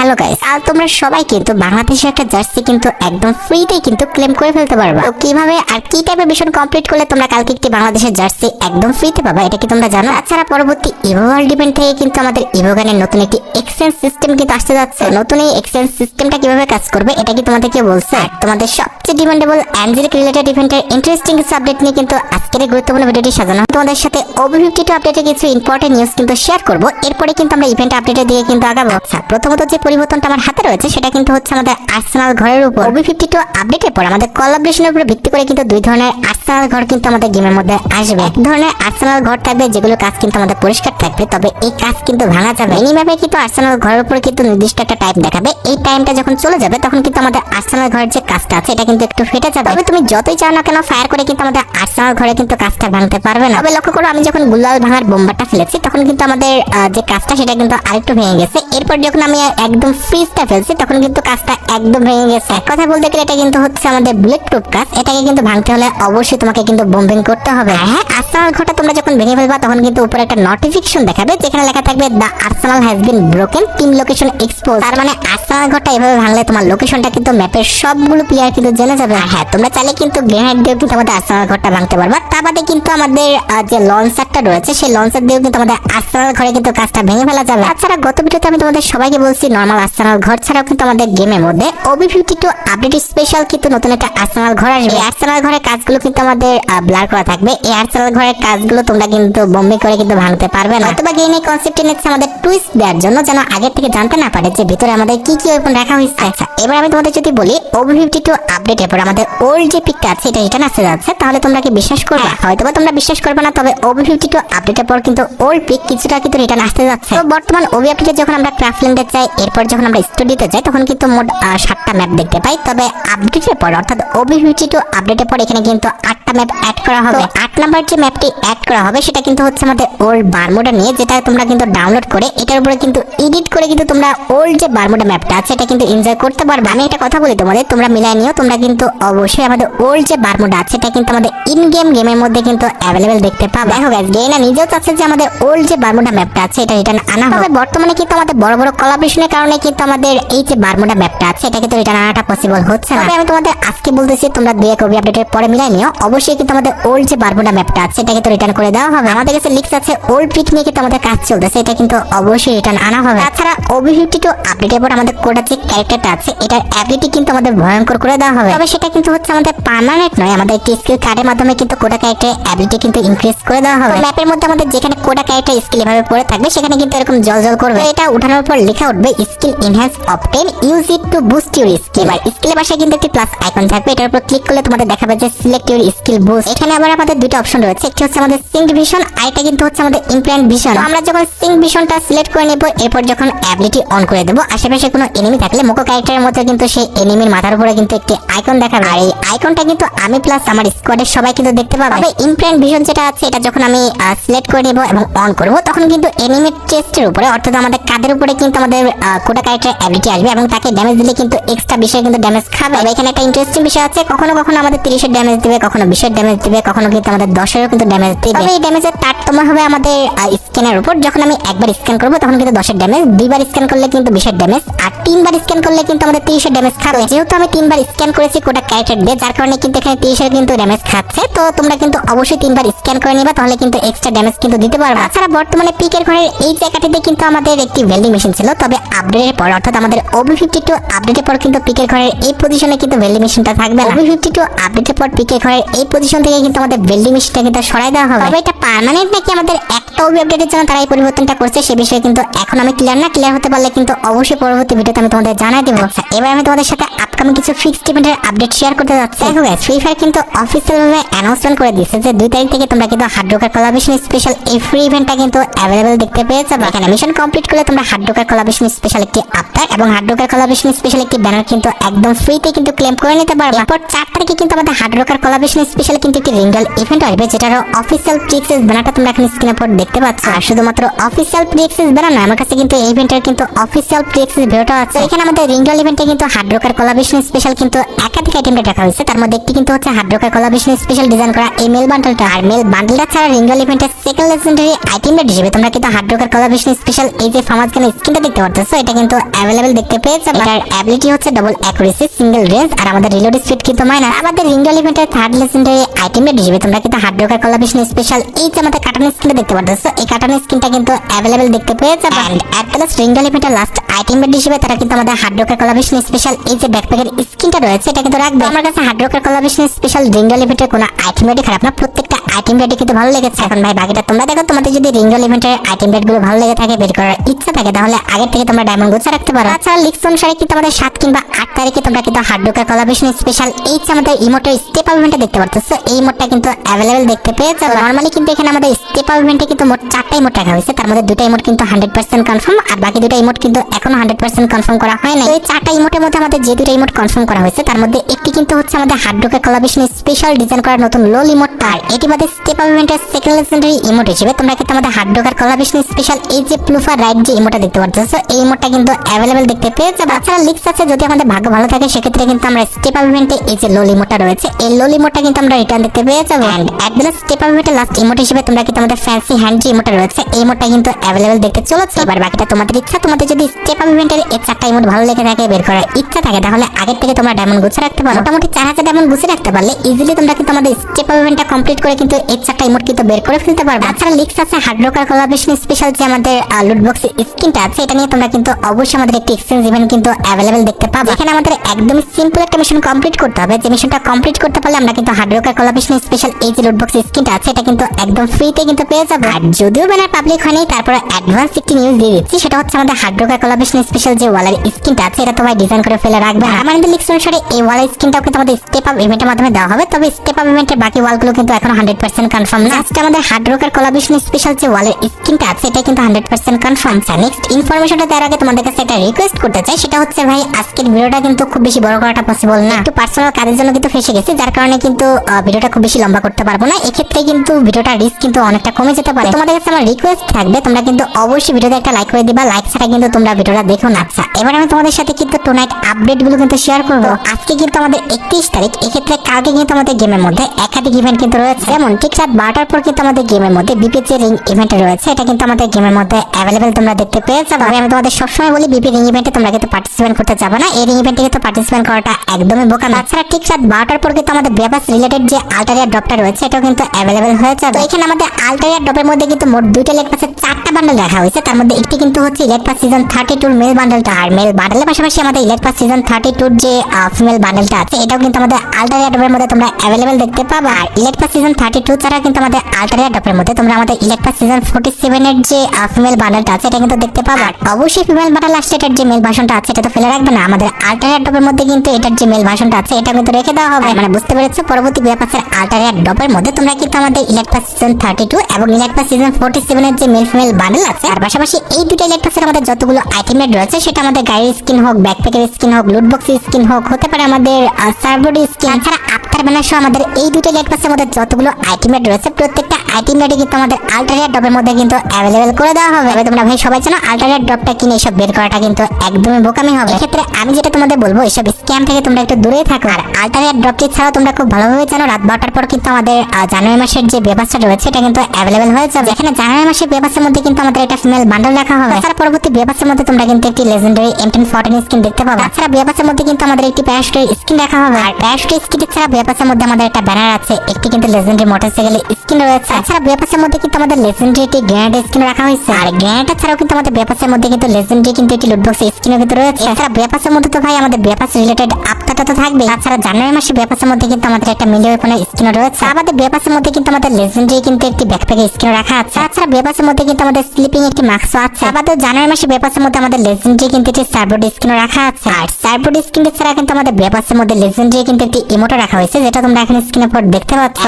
Hello guys আর তোমরা সবাই কিন্তু বাংলাদেশের একটা জার্সি কিন্তু একদম ফ্রিতে কিন্তু ক্লেম করে ফেলতে পারবা। তো কীভাবে আর কি টাইপের মিশন কমপ্লিট করলে তোমরা কালকে একটি বাংলাদেশের জার্সি একদম ফ্রিতে পাবা, এটা কি তোমরা জানো? তাছাড়া পরবর্তী ইভো ওয়ার্ল্ড ইভেন্ট থেকে কিন্তু আমাদের ইভো গানের নতুন একটি এক্সচেঞ্জ সিস্টেম কিন্তু আসতে যাচ্ছে। নতুন এই এক্সচেঞ্জ সিস্টেমটা কীভাবে কাজ করবে, এটা কি তোমাদেরকে বলছে? আর তোমাদের সবচেয়ে ডিমান্ডেবল অ্যাঞ্জেলিক রিলেটেড ইভেন্টের ইন্টারেস্টিং আপডেট নিয়ে কিন্তু আজকের গুরুত্বপূর্ণ ভিডিওটি সাজানো। তোমাদের সাথে ওভারভিউ টু আপডেটে কিছু ইম্পর্টেন্ট নিউজ কিন্তু শেয়ার করব। এরপরে কিন্তু আমরা ইভেন্ট আপডেটের দিকে কিন্তু আগাবো। আচ্ছা প্রথমত যে পরিবর্তনটা আমার হাতে রয়েছে, সেটা কিন্তু হচ্ছে আমাদের আর্সেনাল ঘরের উপর। ওবি ফিফটি টু আপডেটের পর আমাদের কোলাবরেশনের উপর ভিত্তি করে কিন্তু দুই ধরনের আর্সেনাল ঘর কিন্তু আমাদের গেমের মধ্যে আসবে। এক ধরনের আর্সেনাল ঘর থাকবে, যেগুলো কাজ কিন্তু আমাদের পরিষ্কার থাকবে, তবে এই কাজ কিন্তু ভাঙা যাবে। মিনি ম্যাপে কিন্তু আর্সেনাল ঘরের উপর কিন্তু নির্দিষ্ট একটা টাইম দেখাবে। এই টাইমটা যখন চলে যাবে, তখন কিন্তু আমাদের আর্সেনাল ঘরের যে কাজটা আছে, এটা কিন্তু একটু ফেটে যাবে। তবে তুমি যতই চাও না কেন ফায়ার করে কিন্তু আমাদের আর্সেনাল ঘরে কিন্তু কাজটা ভাঙতে পারবে না। তবে লক্ষ্য করো, আমি যখন গুলাল ভাঙার বোম্বারটা ফেলেছি, তখন কিন্তু আমাদের যে কাজটা, সেটা কিন্তু আরেকটু ভেঙে গেছে। এরপর যখন আমি একদম ফ্রিজটা ফেলছি তখন কিন্তু কাজটা একদম ভেঙে গেছে। এক কথা বলতে গেলে এটা কিন্তু হচ্ছে আমাদের বুলেট প্রুফ কাজ। এটাকে কিন্তু ভাঙতে হলে অবশ্যই তোমাকে কিন্তু বোম্বিং করতে হবে। হ্যাঁ আর্সেনাল ঘরটা তোমরা যখন ভেঙে ফেলবা তখন কিন্তু উপরে একটা নোটিফিকেশন দেখাবে যেখানে লেখা থাকবে the Arsenal has been broken team location expose তার মানে আর্সেনাল ঘরটা এভাবে ভাঙলে তোমার লোকেশনটা কিন্তু ম্যাপের সবগুলো প্লেয়ার কিন্তু জেনে যাবে। হ্যাঁ তোমরা চাইলে কিন্তু গ্রেনেড দিয়েও কিন্তু আমাদের আর্সেনাল ঘরটা ভাঙতে পারবা। তা বাদে কিন্তু আমাদের যে লঞ্চারটা রয়েছে সেই লঞ্চার দিয়েও কিন্তু আমাদের আর্সেনাল ঘরে কিন্তু কাজটা ভেঙে ফেলা যাবে। তাছাড়া গত ভিডিওতে আমি তোমাদের সবাইকে বলছি নর্মাল আর্সেনাল ঘর ছাড়াও কিন্তু আমাদের গেমের মধ্যে OB fifty two update special কিন্তু নতুন একটা আর্সেনাল ঘর আসবে। এই আর্সেনাল ঘরের কাজগুলো কিন্তু আমাদের ব্লার করা থাকবে। এই আর্সেনাল ঘরের কাজগুলো তোমরা কিন্তু বম্বে করে কিন্তু ভাঙতে পারবে না। অথবা গেম এই কনসেপ্ট এনেছে আমাদের টুইস্ট দেওয়ার জন্য যেন আগে থেকে জানতে না পারে যে ভিতরে আমাদের কি কি ওয়েপন রাখা হয়েছে। আচ্ছা এবার আমি তোমাদের যদি বলি ওবি ফিফটি টু আপডেটের পর আমাদের ওল্ড যে পিকটা আছে এটা রিটার্ন আসতে যাচ্ছে তাহলে তোমরা কি বিশ্বাস করবে? হয়তো বা তোমরা বিশ্বাস করবে না তবে ওবি ফিফটি টু আপডেটের পর কিন্তু ওল্ড পিক কিছুটা কিন্তু রিটার্ন আসতে যাচ্ছে। তো বর্তমান ওবি আপডেটে যখন আমরা ক্রাফল্যান্ডে যাই এরপর যখন আমরা স্টুডিওতে যাই তখন কিন্তু মোট সাতটা ম্যাপ দেখতে পাই। তবে আপডেটের পর অর্থাৎ ফিফটি টু আপডেটের পর এখানে কিন্তু আটটা ম্যাপ অ্যাড করা হবে। আট নাম্বার যে ম্যাপটি অ্যাড করা হবে সেটা কিন্তু হচ্ছে আমাদের ওল্ড বারমোডা নিয়ে যেটা তোমরা কিন্তু ডাউনলোড করে এটার উপরে কিন্তু এডিট করে কিন্তু তোমরা ওল্ড যে বারমোডা ম্যাপটা আছে এটা কিন্তু এনজয় করতে পারবে। আমি একটা কথা বলি তোমাদের তোমরা মিলাই নিও তোমরা কিন্তু অবশ্যই আমাদের ওল্ড যে বারমোডা আছে এটা কিন্তু আমাদের ইন গেম গেমের মধ্যে কিন্তু অ্যাভেলেবেল দেখতে পাবে। দেখো গাইস গেইনা নিজেও চাচ্ছে যে আমাদের ওল্ড যে বারমোডা ম্যাপটা আছে এটা রিটার্ন আনা হবে বর্তমানে কিন্তু আমাদের বড় বড় কোলাবরেশনের কারণে কিন্তু আমাদের এই যে বারমোডা ম্যাপটা আছে এটা কিন্তু রিটার্ন আনাটা পসিবল হচ্ছে না। আমি তোমাদের আজকে বলতেছি তোমরা দুই এক আপডেটের পরে মিলাই নিও। অবশ্যই কিন্তু আমাদের ওল্ড যে বারমোডা ম্যাপটা আছে এটা কিন্তু রিটার্ন করে দেওয়া হবে। আমাদের কাছে লিক্স আছে ওল্ড পিক নিয়ে কিন্তু আমাদের কাজ চলতেছে। এটা কিন্তু অবশ্যই রিটার্ন আনা হবে। তাছাড়া ওবি ফিফটি টু আপডেটের পর আমাদের কোডার যে ক্যারেক্টারটা আছে এটার অ্যাবিলিটি কিন্তু আমাদের ভয়ঙ্কর করে দেওয়া হবে। তবে সেটা কিন্তু হচ্ছে আমাদের পার্মানেন্ট নয় আমাদের একটি স্কিল কার্ডের মাধ্যমে কিন্তু কোডা ক্যারেক্টার অ্যাবিলিটি কিন্তু ইনক্রিজ করে দেওয়া হবে। ম্যাপের মধ্যে আমাদের যেখানে কোডা ক্যারেক্টার স্কিল এভাবে পড়ে থাকবে সেখানে কিন্তু এরকম জল জল করবে এটা উঠানোর পর লেখা উঠবে skill enhance obtain use it to boost your skill আর স্কিলের পাশে কিন্তু একটি প্লাস আইকন থাকবে, এটার উপর ক্লিক করলে তোমাদের দেখাবে যে সিলেক্ট ইউর স্কিল বুস্ট এখানে আবার আমাদের দুটো অপশন রয়েছে, একটি হচ্ছে আমাদের সিঙ্ক ভিশন আর এটা কিন্তু হচ্ছে আমাদের ইমপ্ল্যান্ট ভিশন আমরা যখন সিঙ্ক ভিশনটা সিলেক্ট করে নেব, এরপর যখন অ্যাবিলিটি অন করে দেবো, আশেপাশে কোনো এনিমি থাকলে মোকো ক্যারেক্টারের মধ্যে কিন্তু সেই এনিমির মাথার উপরে কিন্তু একটি আইকন দেখাবে। আর এই আইকনটা কিন্তু আমি প্লাস আমার স্কোয়াডের সবাই কিন্তু দেখতে পাবে। তবে ইমপ্ল্যান্ট ভিশন যেটা আছে, এটা যখন আমি সিলেক্ট করে নেব এবং অন করব, তখন কিন্তু এনিমির চেস্টের উপরে, অর্থাৎ আমাদের কাদের উপরে কিন্তু আমাদের কোটা ক্যারেক্টার অ্যাবিলিটি আসবে এবং তাকে ড্যামেজ দিলে কিন্তু এক্সট্রা বিষয়ে কিন্তু ড্যামেজ খাবে। তবে এখানে একটা ইন্টারেস্টিং বিষয় আছে কখনো কখনো আমাদের তিরিশের ড্যামেজ দিবে, কখনো বিশের ড্যামেজ দিবে, কখনো কিন্তু আমাদের দশেরও কিন্তু ড্যামেজ দিবে। তবে এই ড্যামেজের তারতম্য হবে আমাদের স্ক্যানের উপর। যখন আমি একবার স্ক্যান করব, তখন কিন্তু দশের ড্যামেজ দুইবার স্ক্যান করলে কিন্তু বিশের ড্যামেজ আর তিনবার স্ক্যান করলে কিন্তু আমাদের তিরিশের ড্যামেজ খাবে। যেহেতু আমি তিনবার স্ক্যান করেছি কোটা ক্যারেক্টার দিয়ে, যার কারণে কিন্তু এখানে তিরিশের কিন্তু ড্যামেজ খাচ্ছে, তো তোমরা কিন্তু অবশ্যই তিনবার স্ক্যান করে নিবা, তাহলে কিন্তু এক্সট্রা ড্যামেজ কিন্তু দিতে পারবে। তাছাড়া বর্তমানে পিকের ঘরের এই জায়গাটিতে কিন্তু আমাদের একটি ভেল্ডিং মেশিন ছিল, তবে আপডেটের পর অর্থাৎ আমাদের ওবি ফিফটি টু আপডেটের পর কিন্তু পিকের ঘরের এই পজিশনে কিন্তু ভেল্ডিং মেশিনটা থাকবে ওবি ফিফটি টু আপডেটের পর পিকের ঘরের এই পজিশন থেকে কিন্তু আমাদের ভেল্ডিং মেশিনটা কিন্তু সরাই দেওয়া হবে। তবে এটা পার্মানেন্ট নাকি আমাদের একটা ওবি আপডেটের জন্য তারা এই পরিবর্তনটা করছে সে বিষয়ে কিন্তু এখন আমি ক্লিয়ার না। ক্লিয়ার হতে পারলে কিন্তু অবশ্যই পরবর্তী ভিডিওতে আমি তোমাদের জানাই দেবো। আচ্ছা এবার আমি তোমাদের সাথে আপকামিং কিছু ফিক্সড ইভেন্টের আপডেট শেয়ার করতে যাচ্ছি। দেখো গাইস ফ্রি ফায়ার কিন্তু অফিসিয়াল ভাবে অ্যানাউন্সমেন্ট করে দিয়েছে যে দুই তারিখ থেকে তোমরা কিন্তু হার্ড রোকার কোলাবেশন স্পেশাল এই ফ্রি ইভেন্টটা কিন্তু অ্যাভেলেবল দেখতে পেয়ে যাবে। এখানে মিশন কমপ্লিট করলে তোমরা হার্ড রোকার কোলাবেশন স্পেশাল একটি আফতার এবং হার্ড রোকার কোলাবেশন স্পেশাল একটি ব্যানার কিন্তু একদম ফ্রিতে কিন্তু ক্লেম করে নিতে পারবে? এরপর চার তারিখে কিন্তু আমাদের হার্ড রোকার কোলাবেশন স্পেশাল কিন্তু একটি রিঙ্গল ইভেন্ট আসবে যেটার অফিসিয়াল প্রিক্সেস ব্যানারটা তোমরা এখানে স্ক্রিনে পর দেখতে পাচ্ছ। আর শুধুমাত্র অফিসিয়াল প্রিক্সেস ব্যানার না, আমার কাছে কিন্তু এই ইভেন্টের কিন্তু অফিসিয়াল প্রিক্সেস ভিডিওটা আছে। এখানে আমাদের রিং ইভেন্টে কিন্তু হার্ড রকার কোলাবেশন স্পেশাল কিন্তু একাধিক আইটেম রাখা হয়েছে। তার মধ্যে একটি কিন্তু হচ্ছে hard rocker collaboration special design করা এই মেল বান্ডলটা আর মেল বান্ডলটা ছাড়া রিং ইভেন্টের সেকেন্ড লেজেন্ডারি আইটেম হিসেবে তোমরা কিন্তু হার্ড রকার কোলাবেশন স্পেশাল এই যে ফামাজ গান স্কিনটা দেখতে পারতেছো, এটা কিন্তু অ্যাভেলেবেল দেখতে পেয়েছে এটার অ্যাবিলিটি হচ্ছে ডাবল অ্যাকুরেসি সিঙ্গেল রেঞ্জ আর আমাদের রিলোড স্পিড কিন্তু মাইনাস আমাদের রিং ইভেন্টের থার্ড লেজেন্ডারি আইটেম হিসেবে তোমরা কিন্তু হার্ড রকার কোলাবেশন স্পেশাল এই যে আমাদের কাটান স্কিনটা দেখতে পারতেছো এই কাটান স্কিনটা কিন্তু অ্যাভেলেবেল দেখতে পেয়েছে and at the last ring ইভেন্টের লাস্ট আইটেম হিসেবে তারা কিন্তু আমাদের হার্ড রকার কোলাবেশন স্পেশাল এই যে ব্যাকপ্যাকের স্কিনটা রয়েছে এটা কিন্তু রাখবে। আমার কাছে hard rocker collaboration special ring ইভেন্টের কোনো আইটেম রেডি খারাপ না প্রত্যেকটা আইটেম রেডি কিন্তু ভালো লেগেছে। এখন ভাই বাকিটা তোমরা দেখো তোমাদের যদি রিং ইভেন্টের আইটেম রেডগুলো ভালো লেগে থাকে বের করার ইচ্ছা থাকে তাহলে আগে থেকে তোমরা ডায়মন্ড গোছা রাখতে পারো? তাছাড়া লিক্স অনুসারে কিন্তু আমাদের সাত কিংবা আট তারিখে তোমরা কিন্তু হার্ড রকার কোলাবেশন স্পেশাল এই যে আমাদের ইমোটের স্টেপ আপ ইভেন্টে দেখতে পারতেছো। এই ইমোটটা কিন্তু অ্যাভেলেবেল দেখতে পেয়েছ নর্মালি কিন্তু এখানে আমাদের স্টেপ ইভেন্টে কিন্তু মোট চারটা ইমোট রাখা হয়েছে। তার মধ্যে দুটো ইমোট কিন্তু হান্ড্রেড পার্সেন্ট কনফার্ম আর বাকি দুটো ইমোট কিন্তু এখনও হান্ড্রেড পার্সেন্ট কনফার্ম করা হয় না এই চারটা ইমোটের মধ্যে আমাদের যে দুটো ইমোট কনফার্ম করা হয়েছে, তার মধ্যে একটি কিন্তু হচ্ছে আমাদের হার্ড রকের কোলাবেশন স্পেশাল ডিজাইন করা নতুন লোল ইমোটটা আর এটি বাদে স্টেপ ইভেন্টের সেকেন্ড লেজেন্ডারি ইমোট হিসেবে তোমরা কিন্তু আমাদের হার্ড রকের কোলাবেশন স্পেশাল এই যে প্লুফার রাইট যে ইমোটটা দেখতে পারতেছো, এই ইমোটটা কিন্তু অ্যাভেলেবেল দেখতে পেয়েছে তাছাড়া লিক্স আছে যদি আমাদের ভাগ্য ভালো থাকে সেক্ষেত্রে কিন্তু আমরা স্টেপ আপ ইভেন্টে এই যে লোল ইমোটটা রয়েছে এই লোল ইমোটটা কিন্তু আমরা রিটার্ন দেখতে পেয়ে যাব। And at the step up ইভেন্টের লাস্ট ইমোট হিসেবে তোমরা কিন্তু আমাদের ফ্যান্সি হ্যান্ড যে ইমোটটা রয়েছে এই ইমোটটা কিন্তু অ্যাভেলেবেল দেখতে চলেছে। এবার বাকিটা তোমাদের ইচ্ছা তোমাদের যদি স্টেপ আপ ইভেন্টের এই চারটা ইমোট ভালো লেগে থাকে বের করার ইচ্ছা থাকে তাহলে আগের থেকে তোমরা ডায়মন্ড গুছিয়ে রাখতে পারো। মোটামুটি চার হাজার ডায়মন্ড গুছিয়ে রাখতে পারলে ইজিলি তোমরা কিন্তু আমাদের স্টেপ আপ ইভেন্টটা কমপ্লিট করে কিন্তু এই চারটা ইমোট কিন্তু বের করে ফেলতে পারবে। তাছাড়া লিক্স আছে হার্ড রকার কোলাবেশন স্পেশাল যে আমাদের লুট বক্স স্কিনটা আছে এটা নিয়ে তোমরা কিন্তু অবশ্যই আমাদের একটি এক্সচেঞ্জ ইভেন্ট কিন্তু অ্যাভেলেবেল দেখতে পাবে। এখানে আমাদের একদমই সিম্পল একটা মিশন কমপ্লিট করতে হবে। যে মিশনটা কমপ্লিট করতে পারলে আমরা কিন্তু হার্ড রকার কোলাবেশন স্পেশাল এই যে লুট বক্স স্কিনটা আছে, এটা কিন্তু একদম ফ্রিতে কিন্তু পেয়ে যাবে। আর যদিও ব্যানার পাবলিক হয়নি তারপরে অ্যাডভান্স একটি নিউজ দিয়ে দিচ্ছি। সেটা হচ্ছে আমাদের হার্ড রকার কোলাবেশন স্পেশাল যে ওয়ালের স্কিনটা আছে, এটা তোমায় ডিজাইন করে ফেলে রাখবে। আর আমাদের লিক্স অনুসারে এই ওয়ালের স্কিনটাও কিন্তু আমাদের স্টেপ আপ ইভেন্টের মাধ্যমে দেওয়া হবে। তবে স্টেপ আপ ইভেন্টের বাকি ওয়ালগুলো কিন্তু এখন হান্ড্রেড পার্সেন্ট কনফার্ম না। আজকে আমাদের হার্ড রকার কোলাবেশন স্পেশাল যে ওয়ালের স্কিনটা আছে এটা কিন্তু হান্ড্রেড পার্সেন্ট কনফার্ম নেক্সট ইনফরমেশনটা দেওয়ার আগে তোমাদের কাছে একটা রিকোয়েস্ট করতে চাই সেটা হচ্ছে ভাই আজকের ভিডিওটা কিন্তু খুব বেশি বড় করাটা পসিবল না। একটু পার্সোনাল কাজের জন্য কিন্তু ফেসে গেছি যার কারণে কিন্তু ভিডিওটা খুব বেশি লম্বা করতে পারব না। এক্ষেত্রে কিন্তু ভিডিওটা রিস্ক কিন্তু অনেকটা কমে যেতে পারে। তোমাদের কাছে আমার রিকোয়েস্ট থাকবে তোমরা কিন্তু অবশ্যই ভিডিওতে একটা লাইক করে দিবা লাইক ছাড়া কিন্তু তোমরা ভিডিওটা দেখো না। আচ্ছা এবার আমি তোমাদের সাথে কিন্তু টুনাইট আপডেটগুলো কিন্তু শেয়ার করব। আজকে কিন্তু আমাদের একত্রিশ তারিখ এক্ষেত্রে কালকে কিন্তু আমাদের গেমের মধ্যে একাধিক ইভেন্ট কিন্তু রয়েছে। যেমন ঠিক রাত বারোটার পর কিন্তু আমাদের গেমের মধ্যে বিপি রিং ইভেন্ট রয়েছে। এটা কিন্তু আমাদের গেমের মধ্যে অ্যাভেলেবেল তোমরা দেখতে পেয়ে যাবে। আমি তোমাদের সবসময় বলি, বিপি রিং ইভেন্টে তোমরা কিন্তু পার্টিসিপেট করতে যাবে না। এই রিং ইভেন্টে কিন্তু পার্টিসিপেট করাটা একদমই বোকা তাছাড়া ঠিক রাত বারোটার পর কিন্তু আমাদের বেবাস রিলেটেড যে আলটারিয়া ড্রপটা রয়েছে, এটাও কিন্তু অ্যাভেলেবেল হয়ে যাবে। এখানে আমাদের আলটারিয়া ড্রপের মধ্যে কিন্তু মোট দুইটা লেগ পাশে চারটা বান্ডেল রাখা হয়েছে। তার মধ্যে একটি কিন্তু হচ্ছে ইলেট পাস সিজন থার্টি টুর মেল বান্ডেলটা আর মেল বান্ডেলের পাশাপাশি আমাদের ইলেট পাস সিজন থার্টি টুর যে ফিমেল বান্ডেলটা আছে, এটাও কিন্তু আমাদের আলটারিয়া ড্রপের মধ্যে তোমরা অ্যাভেলেবেল দেখতে পাবা। আর elite pass season thirty two ছাড়া কিন্তু আমাদের আলটারিয়া ড্রপের মধ্যে তোমরা আমাদের ইলেট পাস সিজন ফোর্টি সেভেনের যে ফিমেল বান্ডেলটা আছে, এটা কিন্তু দেখতে পাবা। অবশ্যই ফিমেল বান্ডেল আসছে এটার যে মেল ভাষণটা আছে, এটা তো ফেলে রাখবে না। আমাদের আলটারিয়া ড্রপের মধ্যে কিন্তু এটার যে মেল ভাষণটা আছে এটা কিন্তু রেখে দেওয়া হবে। মানে বুঝতে পেরেছ? পরবর্তী ব্যাপারের আলটারিয়া ড্রপের মধ্যে তোমরা কিন্তু আমাদের elite pass season thirty two এবং ইলেট পাস সিজন ফোর্টি সেভেনের যে মেল ফিমেল বান্ডেল আছে আর পাশাপাশি এই দুটো ইলেট পাসের আমাদের যতগুলো আইটেমের রয়েছে, সেটা আমাদের গাড়ির স্কিন হোক ব্যাকপ্যাকের স্কিন হোক লুট বক্সের স্কিন হোক, হতে পারে আমাদের সার্ভোডি স্কিন ছাড়া আফটার ব্যানার সহ আমাদের এই দুটো ইলেট পাসের মধ্যে যতগুলো আইটেমের রয়েছে, প্রত্যেকটা আইটেমেরই কিন্তু আমাদের আলটারিয়া ড্রপের মধ্যে কিন্তু অ্যাভেলেবেল করে দেওয়া হবে। তোমরা ভাই সবাই জানো আলটারিয়া ড্রপটা কিনে এসব বের করাটা কিন্তু একদমই বোকামি হবে। এক্ষেত্রে আমি যেটা তোমাদের বলব, এসব স্ক্যাম থেকে তোমরা একটু দূরে থাকো। আর আলটারিয়া ড্রপটি ছাড়াও তোমরা খুব ভালোভাবে জানো, রাত বারোটার পর কিন্তু আমাদের জানুয়ারি মাসের যে ব্যবস্থা রয়েছে, এটা কিন্তু অ্যাভেলেবেল হয়ে যাবে। এখানে জানুয়ারি মাসের ব্যবস্থার মধ্যে কিন্তু আমাদের একটা ফিমেল বান্ডল রাখা হবে। তাছাড়া পরবর্তী ব্যবস্থার মধ্যে তোমরা কিন্তু একটি লেজেন্ডারি এমটেন ফর্টিন স্কিন দেখতে পাবে। তাছাড়া ব্যবস্থার মধ্যে কিন্তু আমাদের একটি প্যারাশুটের স্কিন রাখা হবে। আর প্যারাশুটের স্কিন ছাড়া ব্যবস্থার মধ্যে আমাদের একটা ব্যানার আছে, একটি কিন্তু লেজেন্ডারি মোটরসাইকেল স্কিন রয়েছে। তাছাড়া ব্যবস্থার মধ্যে কিন্তু আমাদের লেজেন্ডারি একটি গ্র্যান্ড স্কিন রাখা হয়েছে। আর গ্র্যান্ড ছাড়াও কিন্তু আমাদের ব্যবস্থার মধ্যে কিন্তু লেজেন্ডারি কিন্তু একটি লুটবক্স স্কিনও কিন্তু রয়েছে। এছাড়া ব্যবস্থার মধ্যে তো ভাই আমাদের ব্যবস্থা রিলেটেড আপটাটা তো থাকবে তাছাড়া জানুয়ারি মাসে ব্যবস্থার মধ্যে কিন্তু আমাদের একটা মিলি ওয়েপনের স্কিনও রয়েছে। আমাদের ব্যবস্থার মধ্যে কিন্তু আমাদের লেজেন্ডারি কিন্তু একটি ব্যাকপ্যাকের স্কিন রাখা আছে। তাছাড়া ব্যবস্থার মধ্যে কিন্তু আমাদের স্লিপিং একটি মাস্কও আছে। আমাদের জানুয়ারি মাসে ব্যবস্থার মধ্যে আমাদের লেজেন্ডারি কিন্তু একটি সার্বোর্ড স্কিনও রাখা আছে। আর সার্বোর্ড স্কিন ছাড়া কিন্তু আমাদের ব্যবস্থার মধ্যে লেজেন্ডারি কিন্তু একটি ইমোটো রাখা হয়েছে যেটা তোমরা এখানে স্ক্রিনের পর দেখতে পাচ্ছ।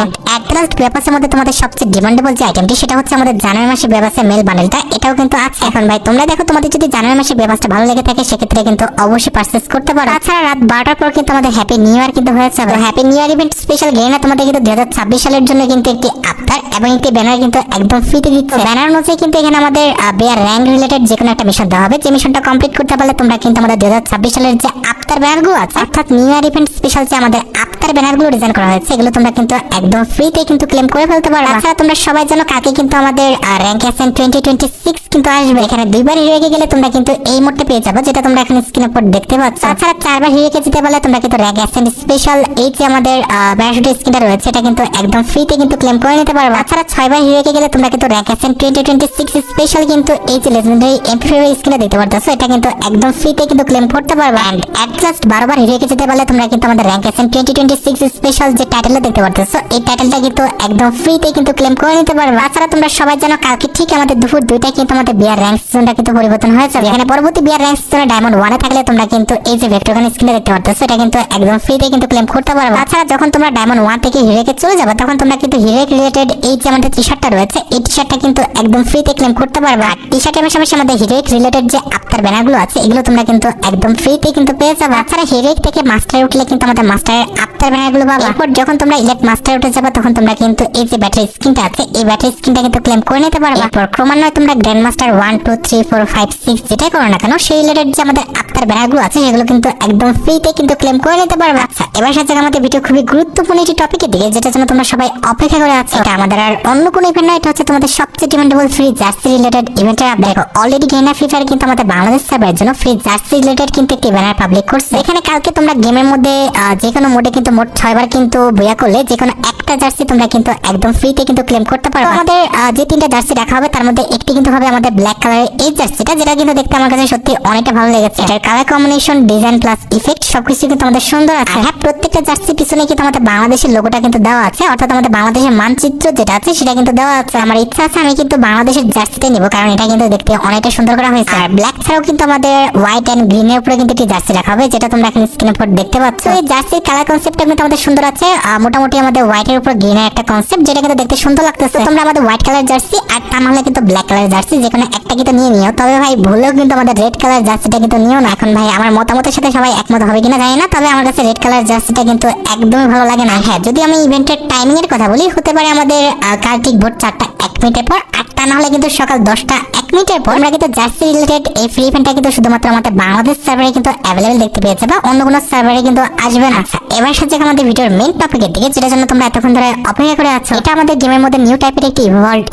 লাস্ট ব্যবস্থার মধ্যে তোমাদের সবচেয়ে ডিমান্ডেবল যে আইটেমটি সেটা হচ্ছে আমাদের জানুয়ারি মাসে ব্যবস্থা মেল বান্ডেলটা এটাও কিন্তু আছে। এখন ভাই তোমরা দেখো তোমাদের যদি জানুয়ারি মাসে ব্যবস্থা ভালো লেগে থাকে সেক্ষেত্রে কিন্তু অবশ্যই পারচেস করতে পারো। তাছাড়া রাত বারোটার পর কিন্তু আমাদের হ্যাপি নিউ ইয়ার কিন্তু হয়েছে happy new year event special Garena তোমাদের কিন্তু দুই হাজার ছাব্বিশ সালের জন্য কিন্তু একটি আফতার এবং একটি ব্যানার কিন্তু একদম ফ্রিতে দিচ্ছে। ব্যানার অনুযায়ী কিন্তু এখানে আমাদের বেয়ার র্যাঙ্ক রিলেটেড যে কোনো একটা মিশন দেওয়া হবে। যে মিশনটা কমপ্লিট করতে পারলে তোমরা কিন্তু আমাদের দুই হাজার ছাব্বিশ সালের যে আফতার ব্যানারগুলো আছে অর্থাৎ নিউ ইয়ার ইভেন্ট স্পেশাল যে আমাদের আফতার ব্যানারগুলো ডিজাইন করা হয়েছে এগুলো তোমরা কিন্তু একদম ফ্রিতে কিন্তু ক্লেম করে ফেলতে পারো তাছাড়া তোমরা সবাই জানো কাকে কিন্তু আমাদের rank ascend twenty twenty six কিন্তু আসবে। এখানে দুইবার হিরোকে গেলে তোমরা কিন্তু এই মোডটা পেয়ে যাবে, যেটা তোমরা এখানে স্ক্রিনের উপর দেখতে পাচ্ছ। তাছাড়া চারবার হিরোকে যেতে পারলে তোমরা কিন্তু র্যাঙ্ক অ্যাসেন স্পেশাল এই যে আমাদের ব্যারাশুট স্কিনটা রয়েছে, এটা কিন্তু একদম ফ্রিতে কিন্তু ক্লেম করে নিতে পারবে। তাছাড়া ছয়বার হিরোকে গেলে তোমরা কিন্তু rank ascend twenty twenty six special কিন্তু এই যে লেজেন্ডারি এমপি স্কিনটা দেখতে পারতেছো, এটা কিন্তু একদম ফ্রিতে কিন্তু ক্লেম করতে পারবে। অ্যান্ড অ্যাট লাস্ট বারবার হিরোকে যেতে পারলে তোমরা কিন্তু আমাদের rank ascend twenty twenty six special যে টাইটেলটা দেখতে পারতেছো, এই টাইটেলটা কিন্তু একদম ফ্রিতে কিন্তু ক্লেম করে নিতে পারবে। তাছাড়া তোমরা সবাই জানো, কালকে ঠিক আমাদের দুপুর দুইটায় কিন্তু আমাদের বিয়ার র্যাঙ্ক সিজনটা কিন্তু পরিবর্তন হয়েছে। এখানে পরবর্তী বিয়ার র্যাঙ্ক সিজনে ডায়মন্ড ওয়ানে থাকলে তোমরা কিন্তু এই যে ভেক্টরগান স্ক্রিনে দেখতে পারতেছো, এটা কিন্তু একদম ফ্রিতে কিন্তু ক্লেম করতে পারবে। তাছাড়া যখন তোমরা ডায়মন্ড ওয়ান থেকে হিরেকে চলে যাবে, তখন তোমরা কিন্তু হিরেক রিলেটেড এই যে আমাদের টি শার্টটা রয়েছে, এই টি শার্টটা কিন্তু একদম ফ্রিতে ক্লেম করতে পারবে। আর টি শার্টের পাশাপাশি আমাদের হিরেক রিলেটেড যে আফতার ব্যানারগুলো আছে, এগুলো তোমরা কিন্তু একদম ফ্রিতে কিন্তু পেয়ে যাবে। তাছাড়া হিরেক থেকে মাস্টারে উঠলে কিন্তু আমাদের মাস্টারের আফতার ব্যানারগুলো পাবে। এরপর যখন তোমরা ইলেক্ট মাস্টার উঠে যাবে, তখন তোমরা কিন্তু এই যে ব্যাটারি স্ক্রিনটা আছে, এই ব্যাটারি স্ক্রিনটা কিন্তু ক্লেম করে নিতে পারবে। এরপর ক্রমান্বয়ে তোমরা grand master one two three four five six যেটাই করো না কেন, সেই রিলেটেড যে আমাদের আফতার ব্যানারগুলো আছে, সেগুলো কিন্তু একদম ফ্রিতে কিন্তু ক্লেম করে নিতে পারবে। আচ্ছা এবার সাথে আমাদের ভিডিও খুবই গুরুত্বপূর্ণ একটি টপিকের দিকে, যেটা জন্য তোমরা সবাই অপেক্ষা করে আছো। এটা আমাদের আর অন্য কোনো ইভেন্ট নয় এটা হচ্ছে তোমাদের সবচেয়ে ডিমান্ডেবল ফ্রি জার্সি রিলেটেড ইভেন্টের update already Garena free fire কিন্তু আমাদের বাংলাদেশ সার্ভারের জন্য ফ্রি জার্সি রিলেটেড কিন্তু একটি ব্যানার পাবলিক করছে। এখানে কালকে তোমরা গেমের মধ্যে যে কোনো মোডে কিন্তু মোট ছয়বার কিন্তু বইয়া করলে, যে কোনো একটা জার্সি তোমরা কিন্তু একদম ফ্রিতে কিন্তু ক্লেম করতে পারবে। আমাদের যে তিনটা জার্সি রাখা হবে, তার মধ্যে একটি কিন্তু হবে আমাদের ব্ল্যাক কালারের এই জার্সিটা যেটা কিন্তু দেখতে আমার কাছে সত্যি অনেকটা ভালো লেগেছে। এটার colour combination design plus effect সবকিছু কিন্তু আমাদের সুন্দর আছে। হ্যাঁ প্রত্যেকটা জার্সি পিছনে কিন্তু আমাদের বাংলাদেশের লোগোটা কিন্তু দেওয়া আছে? অর্থাৎ আমাদের বাংলাদেশের মানচিত্র যেটা আছে, সেটা কিন্তু দেওয়া আছে। আমার ইচ্ছা আছে আমি কিন্তু বাংলাদেশের জার্সিটা নিব, কারণ এটা কিন্তু দেখতে অনেকটা সুন্দর করা হয়েছে। আর ব্ল্যাক ছাড়াও কিন্তু আমাদের হোয়াইট এন্ড গ্রিনের উপরে কিন্তু একটি জার্সি রাখা হবে, যেটা তোমরা এখানে স্ক্রিনের উপর দেখতে পাচ্ছ। এই জার্সির কালার কনসেপ্টটা কিন্তু আমাদের সুন্দর আছে। মোটামুটি আমাদের হোয়াইটের উপর গ্রিনের একটা কনসেপ্ট যেটা কিন্তু দেখতে সুন্দর লাগতেছে। তোমরা আমাদের হোয়াইট কালার জার্সি আর তা নাহলে কিন্তু ব্ল্যাক কালার জার্সি যে কোনো একটা কিন্তু নিয়ে নিও। তবে ভাই ভুলেও কিন্তু আমাদের রেড কালার জার্সিটা কিন্তু নিও না। এখন ভাই, আমার মতামতের সাথে সবাই একমত হবে কিনা জানি না, তবে আমার কাছে রেড কালার জার্সিটা কিন্তু একদমই ভালো লাগে না। হ্যাঁ যদি আমি ইভেন্টের টাইমিং এর কথা বলি, হতে পারে আমাদের কার্তিক ভোট চারটা এক মিনিটের পর আর তা নাহলে কিন্তু সকাল দশটা এক মিনিটের পর আমরা কিন্তু জার্সি রিলেটেড এই ফ্রি ইভেন্টটা কিন্তু শুধুমাত্র আমাদের বাংলাদেশ সার্ভারে কিন্তু অ্যাভেলেবেল দেখতে পেয়েছে বা অন্য কোনো সার্ভারে কিন্তু আসবে না। আচ্ছা এবার সাথে আমাদের ভিডিওর মেইন টপিকের দিকে, যেটার জন্য তোমরা এতক্ষণ ধরে অপেক্ষা করে আছো। এটা আমাদের গেমের মধ্যে নিউ টাইপের একটি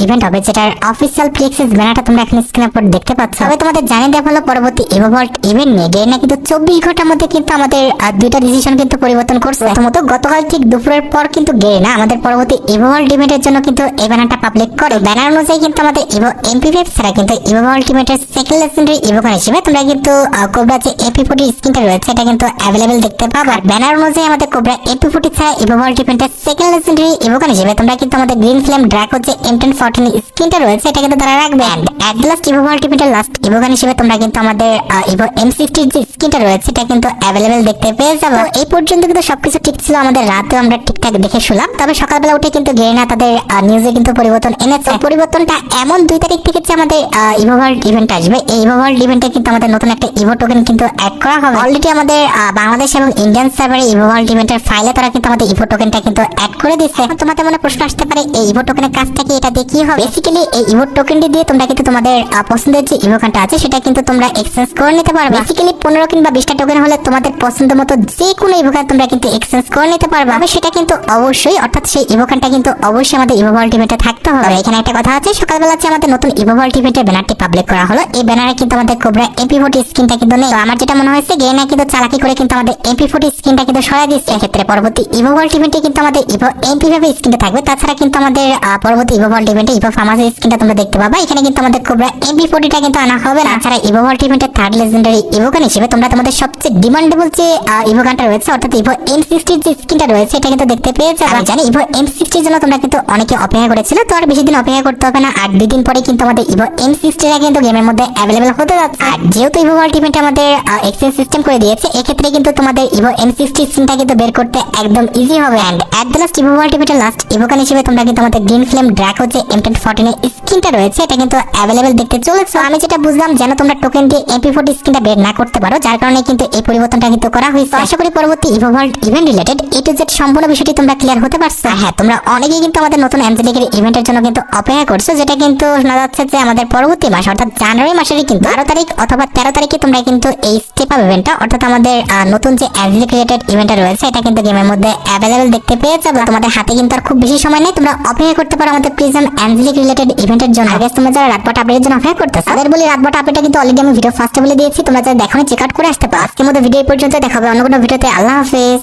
ইভেন্ট হবে, যেটার অফিসিয়াল প্লেক্সিস ব্যানারটা তোমরা এখানে স্ক্রিনের উপর দেখতে পাচ্ছ। তবে তোমাদের জানিয়ে দেওয়া হলো পরবর্তী ইভলভ ইভেন্ট নিয়ে। গেরিনা কিন্তু চব্বিশ ঘণ্টার মধ্যে কিন্তু আমাদের দুইটা ডিসিশন কিন্তু পরিবর্তন করছে। প্রথমত, গতকাল ঠিক দুপুরের পর কিন্তু গেরিনা আমাদের পরবর্তী ইভলভ ইভেন্টের জন্য কিন্তু এই ব্যানারটা পাবলিক করে। ব্যানার অনুযায়ী কিন্তু আমাদের ইভো এমপি ফাইভ ছাড়া কিন্তু ইভো আলটিমেটের সেকেন্ড লেজেন্ডারি ইভোকান হিসেবে তোমরা কিন্তু কোবরা যে এপি ফোর্টি স্কিনটা রয়েছে এটা কিন্তু অ্যাভেলেবেল দেখতে পাবো। আর ব্যানার অনুযায়ী আমাদের কোবরা এপি ফোর্টি ছাড়া ইভো আলটিমেটের সেকেন্ড লেজেন্ডারি ইভোকান হিসেবে তোমরা কিন্তু আমাদের গ্রিন ফ্লেম ড্রাক হচ্ছে এম টেন ফোরটিন স্কিনটা রয়েছে এটা কিন্তু তারা রাখবে। অ্যান্ড অ্যাট লাস্ট ইভো আলটিমেটের লাস্ট ইভোকান হিসেবে তোমরা কিন্তু আমাদের ইভো এম সিক্সটির যে স্কিনটা রয়েছে এটা কিন্তু অ্যাভেলেবেল দেখতে পেয়ে যাব। এই পর্যন্ত কিন্তু সবকিছু ঠিক ছিল আমাদের রাতেও আমরা ঠিকঠাক দেখে শুলাম। তবে সকালবেলা উঠে কিন্তু গেরিনা তাদের নিউজে কিন্তু পরিবর্তন এনেছে। পরিবর্তনটা এমন দুই তারিখ থেকে যে আমাদের ইভোভার্ল্ড ইভেন্ট আসবে। এই ইভোভার্ল্ড ইভেন্টে কিন্তু আমাদের নতুন একটা ইভো টোকেন কিন্তু অ্যাড করা হবে। অলরেডি আমাদের বাংলাদেশ এবং ইন্ডিয়ান সার্ভারে ইভোভার্ল্ড ইভেন্টের ফাইলে তারা কিন্তু আমাদের ইভো টোকেনটা কিন্তু অ্যাড করে দিচ্ছে তোমাদের মনে প্রশ্ন আসতে পারে এই ইভো টোকেনের কাছ থেকে এটা দিয়ে কি হবে? বেসিক্যালি এই ইভো টোকেনটি দিয়ে তোমরা কিন্তু তোমাদের পছন্দের যে ইভোকানটা আছে সেটা কিন্তু তোমরা এক্সচেঞ্জ করে নিতে পারবে। বেসিক্যালি পনেরো কিংবা বিশটা টোকেন হলে তোমাদের পছন্দ মতো যে কোনো ইভোকান তোমরা কিন্তু এক্সচেঞ্জ করে নিতে পারবে। সেটা কিন্তু অবশ্যই, অর্থাৎ সেই ইভোকানটা কিন্তু অবশ্যই আমাদের ইভোভার্ল্ড ইভেন্টে থাকতে হবে। এখানে একটা কথা আছে, সকালবেলা যে আমাদের নতুন ইভোভার্ল্ড ইভেন্টের ব্যানারটি পাবলিক করা হলো। এই ব্যানারে কিন্তু আমাদের কোবরা এমপি ফোর্টি স্ক্রিনটা কিন্তু নেই। আমার যেটা মনে হয়েছে গেনা কিন্তু চালাকি করে কিন্তু আমাদের এমপি ফোর্টি স্ক্রিনটা কিন্তু সরাই দিচ্ছে। এক্ষেত্রে পরবর্তী ইভো ইভেন্টে কিন্তু আমাদের ইভো এমপি ভাবে স্ক্রিনটা থাকবে। তাছাড়া কিন্তু আমাদের পরবর্তী ইভো ইভেন্টে ইভো ফার্মাসি স্ক্রিনটা তোমরা দেখতে পাবা। এখানে কিন্তু আমাদের কোবরা এমপি ফোর্টিটা কিন্তু আনা হবে তাছাড়া evo world third legendary evo gun হিসেবে তোমরা তোমাদের সবচেয়ে ডিমান্ডেবল যে ইভোগানটা রয়েছে অর্থাৎ ইভো এম সিক্সটির যে স্ক্রিনটা রয়েছে এটা কিন্তু দেখতে পেয়েছে। আমি জানি ইভো এম সিক্সটির জন্য তোমরা কিন্তু অনেকে অপেক্ষা করেছিল তো আর বেশি দিন অপেক্ষা করতে হবে না। আর দুই দিন পরে কিন্তু আমাদের ইভো এম সিক্সটিটা কিন্তু গেমের মধ্যে অ্যাভেলেবেল হতে যাচ্ছে। আর যেহেতু ইভো ওয়ার্ল্ড আমাদের এক্সচেঞ্জ সিস্টেম করে দিয়েছে এক্ষেত্রে কিন্তু তোমাদের ইভো এম সিক্সটি স্কিনটা কিন্তু বের করতে একদম ইজি হবে। And at the last evo আলটিমেটের last evo gun হিসেবে তোমরা কিন্তু আমাদের গ্রিন ফ্লেম ড্র্যাক হচ্ছে এম টেন ফোরটিনের স্কিনটা রয়েছে এটা কিন্তু অ্যাভেলেবেল দেখতে চলেছে। আমি যেটা বুঝলাম যেন তোমরা টোকেন দিয়ে এমপি ফোর্টি স্কিনটা বের না করতে পারো যার কারণে কিন্তু এই পরিবর্তনটা কিন্তু করা হয়েছে। আশা করি পরবর্তী evo event related A to Z সম্পূর্ণ বিষয়টি তোমরা ক্লিয়ার হতে পারছ। হ্যাঁ তোমরা অনেকেই কিন্তু আমাদের নতুন অ্যাঞ্জেলিকের ইভেন্টের জন্য কিন্তু অপেক্ষা করছ যেটা কিন্তু শোনা যাচ্ছে যে আমাদের পরবর্তী মাস অর্থাৎ জানুয়ারি মাসেরই কিন্তু বারো তারিখ অথবা তেরো তারিখে তোমরা কিন্তু এই স্টেপ আপ ইভেন্টটা অর্থাৎ আমাদের নতুন যে অ্যাঞ্জেলিক রিলেটেড ইভেন্টটা রয়েছে এটা কিন্তু গেমের মধ্যে অ্যাভেলেবেল দেখতে পেয়ে যাবে তোমাদের হাতে কিন্তু আর খুব বেশি সময় নেই। তোমরা অপেক্ষা করতে পারো আমাদের প্রিজন অ্যাঞ্জেলিক রিলেটেড ইভেন্টের জন্য। আগে তোমরা যারা রাতবাট আপডেটের জন্য অপেক্ষা করতেছো তাদের বলি রাতবাট আপডেটটা কিন্তু অলরেডি আমি ভিডিও ফার্স্টে বলে দিয়েছি। তোমরা যারা দেখো চেক আউট করে আসতে পারো। আজকের মতো ভিডিও পর্যন্ত দেখাবে অন্য কোনো ভিডিওতে আল্লাহ হাফেজ।